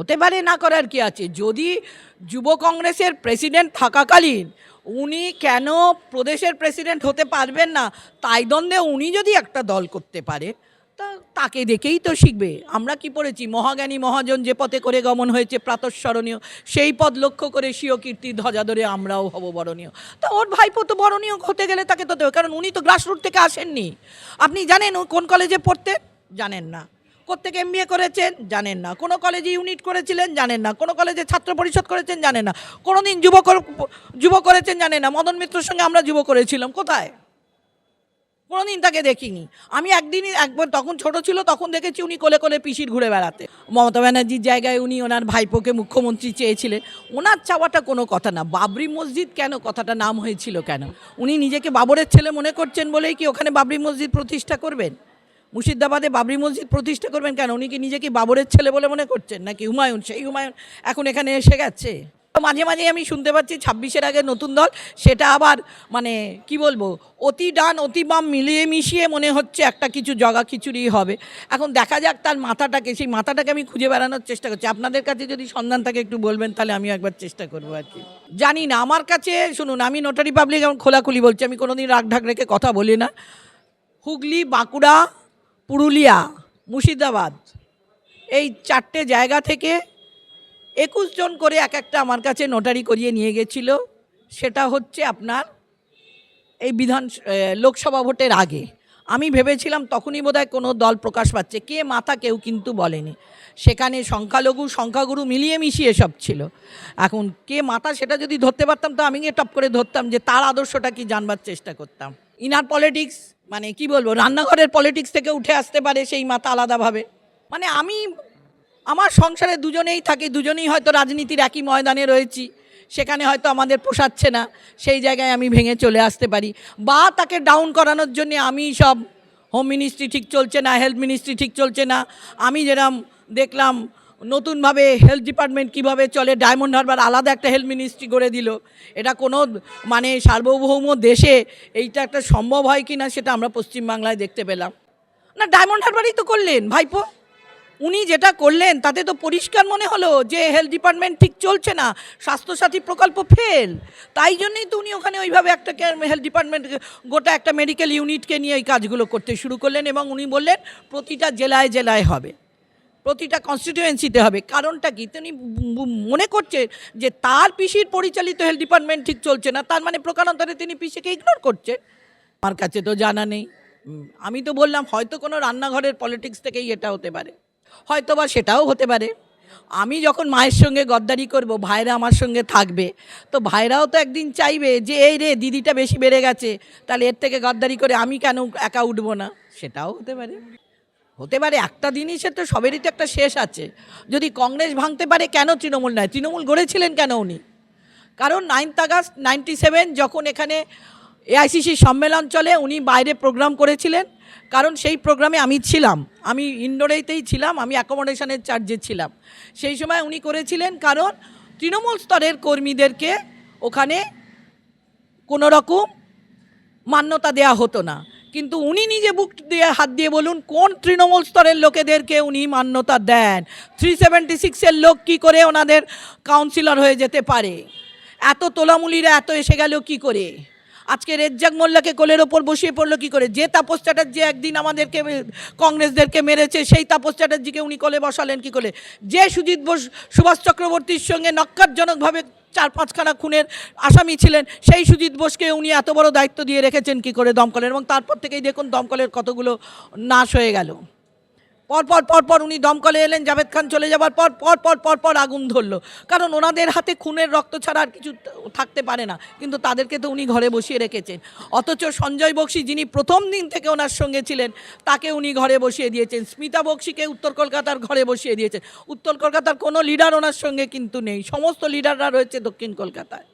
হতে পারে, না করার কি আছে? যদি যুব কংগ্রেসের প্রেসিডেন্ট থাকাকালীন উনি কেন প্রদেশের প্রেসিডেন্ট হতে পারবেন না, তাই দ্বন্দ্বে উনি যদি একটা দল করতে পারে, তা তাকে দেখেই তো শিখবে। আমরা কি পড়েছি? মহাজ্ঞানী মহাজন যে পথে করে গমন হয়েছে প্রাতঃস্মরণীয়, সেই পদ লক্ষ্য করে স্বীয় কীর্তি ধ্বজা ধরে আমরাও হব বরণীয়। তা ওর ভাইপো তো বরণীয় হতে গেলে তাকে তো দেবে, কারণ উনি তো গ্রাসরুট থেকে আসেননি। আপনি জানেন কোন কলেজে পড়তে? জানেন না। কোথেকে এমবিএ করেছেন, জানেন না। কোনো কলেজে ইউনিট করেছিলেন, জানেন না। কোনো কলেজে ছাত্র পরিষদ করেছেন, জানেন না। কোনো দিন যুব যুব করেছেন, জানেন না। মদন মিত্রর সঙ্গে আমরা যুব করেছিলাম। কোথায়? কোনোদিন তাকে দেখিনি। আমি একদিনই একবার তখন ছোট ছিল, তখন দেখেছি উনি কোলে কোলে পিসির ঘুরে বেড়াতে। মমতা ব্যানার্জির জায়গায় উনি ওনার ভাইপোকে মুখ্যমন্ত্রী চেয়েছিলেন। ওনার চাওয়াটা কোনো কথা না। বাবরি মসজিদ কেন? কথাটা নাম হয়েছিল কেন? উনি নিজেকে বাবরের ছেলে মনে করছেন বলেই কি ওখানে বাবরি মসজিদ প্রতিষ্ঠা করবেন? মুর্শিদাবাদে বাবরি মসজিদ প্রতিষ্ঠা করবেন কেন? উনি কি নিজেকে বাবরের ছেলে বলে মনে করছেন? নাকি হুমায়ুন? সেই হুমায়ুন এখন এখানে এসে গেছে। মাঝে মাঝে আমি শুনতে পাচ্ছি ছাব্বিশের আগে নতুন দল, সেটা আবার মানে কি বলব, অতি ডান, অতি বাম, মিলিয়ে মিশিয়ে মনে হচ্ছে একটা কিছু জগা খিচুড়ি হবে। এখন দেখা যাক তার মাথাটাকে, সেই মাথাটাকে আমি খুঁজে বেড়ানোর চেষ্টা করছি। আপনাদের কাছে যদি সন্ধান থাকে, একটু বলবেন, তাহলে আমি একবার চেষ্টা করব আর কি। জানি না, আমার কাছে শুনুন, আমি নোটারি পাবলিক এখন খোলাখুলি বলছি, আমি কোনোদিন রাগ ঢাক রেখে কথা বলি না। হুগলি, বাঁকুড়া পুরুলিয়া, মুর্শিদাবাদ, এই চারটে জায়গা থেকে একুশ জন করে এক একটা আমার কাছে নোটারি করিয়ে নিয়ে গেছিল। সেটা হচ্ছে আপনার এই বিধান লোকসভা ভোটের আগে। আমি ভেবেছিলাম তখনই বোধহয় কোনো দল প্রকাশ পাচ্ছে। কে মাথা কেউ কিন্তু বলেনি। সেখানে সংখ্যালঘু, সংখ্যাগুরু মিলিয়ে মিশিয়ে সব ছিল। এখন কে মাথা সেটা যদি ধরতে পারতাম, তো আমি টপ করে ধরতাম যে তার আদর্শটা কি জানবার চেষ্টা করতাম। ইনার পলিটিক্স মানে কি বলব, রান্নাঘরের পলিটিক্স থেকে উঠে আসতে পারে সেই মাথা আলাদাভাবে। মানে আমি, আমার সংসারে দুজনেই থাকি, দুজনেই হয়তো রাজনীতির একই ময়দানে রয়েছি, সেখানে হয়তো আমাদের পোষাচ্ছে না, সেই জায়গায় আমি ভেঙে চলে আসতে পারি। বা তাকে ডাউন করানোর জন্য আমি সব হোম মিনিস্ট্রি ঠিক চলছে না হেলথ মিনিস্ট্রি ঠিক চলছে না, আমি যেরম দেখলাম নতুনভাবে হেলথ ডিপার্টমেন্ট কীভাবে চলে? ডায়মন্ড হারবার আলাদা একটা হেলথ মিনিস্ট্রি করে দিল। এটা কোনো মানে সার্বভৌম দেশে এইটা একটা সম্ভব হয় কি না সেটা আমরা পশ্চিমবাংলায় দেখতে পেলাম। না ডায়মন্ড হারবারই তো করলেন, ভাইপো। উনি যেটা করলেন, তাতে তো পরিষ্কার মনে হলো যে হেলথ ডিপার্টমেন্ট ঠিক চলছে না, স্বাস্থ্যসাথী প্রকল্প ফেল তাই জন্যই তো উনি ওখানে ওইভাবে একটা হেলথ ডিপার্টমেন্ট গোটা একটা মেডিকেল ইউনিটকে নিয়ে এই কাজগুলো করতে শুরু করলেন এবং উনি বললেন, প্রতিটা জেলায় জেলায় হবে। প্রতিটা কনস্টিটিউয়েন্সিতে হবে। কারণটা কি? তিনি মনে করছে যে তার পিসির পরিচালিত হেলথ ডিপার্টমেন্ট ঠিক চলছে না, তার মানে প্রকারান্তরে তিনি পিসিকে ইগনোর করছে আমার কাছে তো জানা নেই। আমি তো বললাম, হয়তো কোনো রান্নাঘরের পলিটিক্স থেকেই এটা হতে পারে। হয়তো বা সেটাও হতে পারে। আমি যখন মায়ের সঙ্গে গদ্দারি করব, ভাইরা আমার সঙ্গে থাকবে, তো ভাইরাও তো একদিন চাইবে যে, এই রে, দিদিটা বেশি বেড়ে গেছে, তাহলে এর থেকে গদ্দারি করে আমি কেন একা উঠবো না? সেটাও হতে পারে। হতে পারে একটা জিনিসের তো সবেরই তো একটা শেষ আছে। যদি কংগ্রেস ভাঙতে পারে কেন তৃণমূল নয় তৃণমূল গড়েছিলেন কেন উনি? কারণ নাইনথ আগস্ট নাইনটি সেভেন যখন এখানে এআইসিসি সম্মেলন চলে, উনি বাইরে প্রোগ্রাম করেছিলেন। কারণ সেই প্রোগ্রামে আমি ছিলাম। আমি ইন্ডোরেতেই ছিলাম, আমি অ্যাকোমোডেশনের চার্জে ছিলাম। সেই সময় উনি করেছিলেন কারণ তৃণমূল স্তরের কর্মীদেরকে ওখানে কোনো রকম মান্যতা দেয়া হতো না। কিন্তু উনি নিজে বুক দিয়ে হাত দিয়ে বলুন, কোন তৃণমূল স্তরের লোকেদেরকে উনি মান্যতা দেন? থ্রি সেভেন্টি সিক্সের লোক কী করে ওনাদের কাউন্সিলর হয়ে যেতে পারে? এত তোলামুলিরা এত এসে গেল কি করে? আজকে রেজ্জাক মোল্লাকে কোলের ওপর বসিয়ে পড়ল কি করে? যে তাপস চ্যাটার্জি একদিন আমাদেরকে, কংগ্রেসদেরকে মেরেছে, সেই তাপস চ্যাটার্জিকে উনি কোলে বসালেন কি করে? যে সুজিত বোস, সুভাষ চক্রবর্তীর সঙ্গে নক্কারজনকভাবে চার পাঁচখানা খুনের আসামি ছিলেন, সেই সুজিত বোসকে উনি এত বড় দায়িত্ব দিয়ে রেখেছেন কি করে দমকলের? এবং তারপর থেকেই দেখুন দমকলের কতগুলো নাশ হয়ে গেল। পর পর পর পর উনি দমকলে এলেন, জাভেদ খান চলে যাবার পর পর পর পর পর আগুন ধরলো। কারণ ওনাদের হাতে খুনের রক্ত ছাড়া আর কিছু থাকতে পারে না। কিন্তু তাদেরকে তো উনি ঘরে বসিয়ে রেখেছেন। অথচ সঞ্জয় বক্সি যিনি প্রথম দিন থেকে ওনার সঙ্গে ছিলেন, তাকে উনি ঘরে বসিয়ে দিয়েছেন। স্মিতা বক্সিকে উত্তর কলকাতার ঘরে বসিয়ে দিয়েছেন। উত্তর কলকাতার কোনো লিডার ওনার সঙ্গে কিন্তু নেই। সমস্ত লিডাররা রয়েছে দক্ষিণ কলকাতায়।